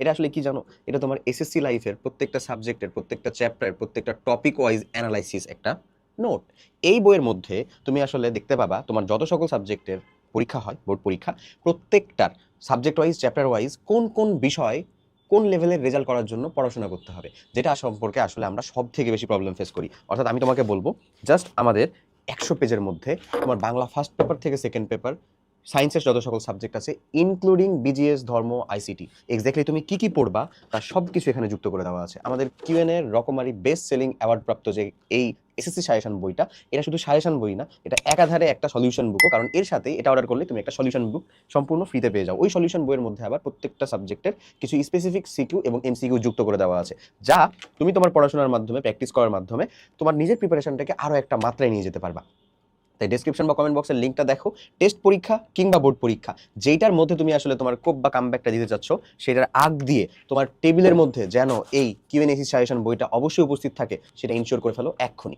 এটা আসলে কি জানো? এটা তোমার এসএসসি লাইফের প্রত্যেকটা সাবজেক্টের প্রত্যেকটা চ্যাপ্টারের প্রত্যেকটা টপিক ওয়াইজ অ্যানালাইসিস একটা নোট এই বইয়ের মধ্যে তুমি আসলে দেখতে পাবা তোমার যত সকল সাবজেক্টের পরীক্ষা হয় বোর্ড পরীক্ষা, প্রত্যেকটার সাবজেক্ট ওয়াইজ চ্যাপ্টার ওয়াইজ কোন কোন বিষয় কোন লেভেলের রেজাল্ট করার জন্য পড়াশোনা করতে হবে, যেটা সম্পর্কে আসলে আমরা সব থেকে বেশি প্রবলেম ফেস করি। অর্থাৎ আমি তোমাকে বলব জাস্ট আমাদের একশো পেজের মধ্যে তোমার বাংলা ফার্স্ট পেপার থেকে সেকেন্ড পেপার সায়েন্সের যত সকল সাবজেক্ট আছে ইনক্লুডিং বিজিএস ধর্ম আইসিটি এক্স্যাক্টলি তুমি কি কি পড়বা তার সব কিছু এখানে যুক্ত করে দেওয়া আছে। আমাদের কিউএন এর রকমারি বেস্ট সেলিং অ্যাওয়ার্ড প্রাপ্ত যে এই এসএসসি সাজেশন বইটা, এটা শুধু সাজেশন বই না, এটা একাধারে একটা সলিউশন বুকও কারণ এর সাথে এটা অর্ডার করলে তুমি একটা সলিউশন বুক সম্পূর্ণ ফ্রিতে পেয়ে যাও। ওই সলিউশন বইয়ের মধ্যে আবার প্রত্যেকটা সাবজেক্টের কিছু স্পেসিফিক সিকিউ এবং এমসিকিউ যুক্ত করে দেওয়া আছে। যা তুমি তোমার পড়াশোনার মাধ্যমে প্র্যাকটিস করার মাধ্যমে তোমার নিজের প্রিপারেশনটাকে আরও একটা মাত্রায় নিয়ে যেতে পারবা। তাই ডিসক্রিপশন বা কমেন্ট বক্সের লিঙ্কটা দেখো। টেস্ট পরীক্ষা কিংবা বোর্ড পরীক্ষা, যেইটার মধ্যে তুমি আসলে তোমার কোপ বা কামব্যাকটা দিতে চাচ্ছ, সেটার আগ দিয়ে তোমার টেবিলের মধ্যে যেন এই কিউএনএসি সাজেশন বইটা অবশ্যই উপস্থিত থাকে, সেটা ইনশিওর করে ফেলো এক্ষুনি।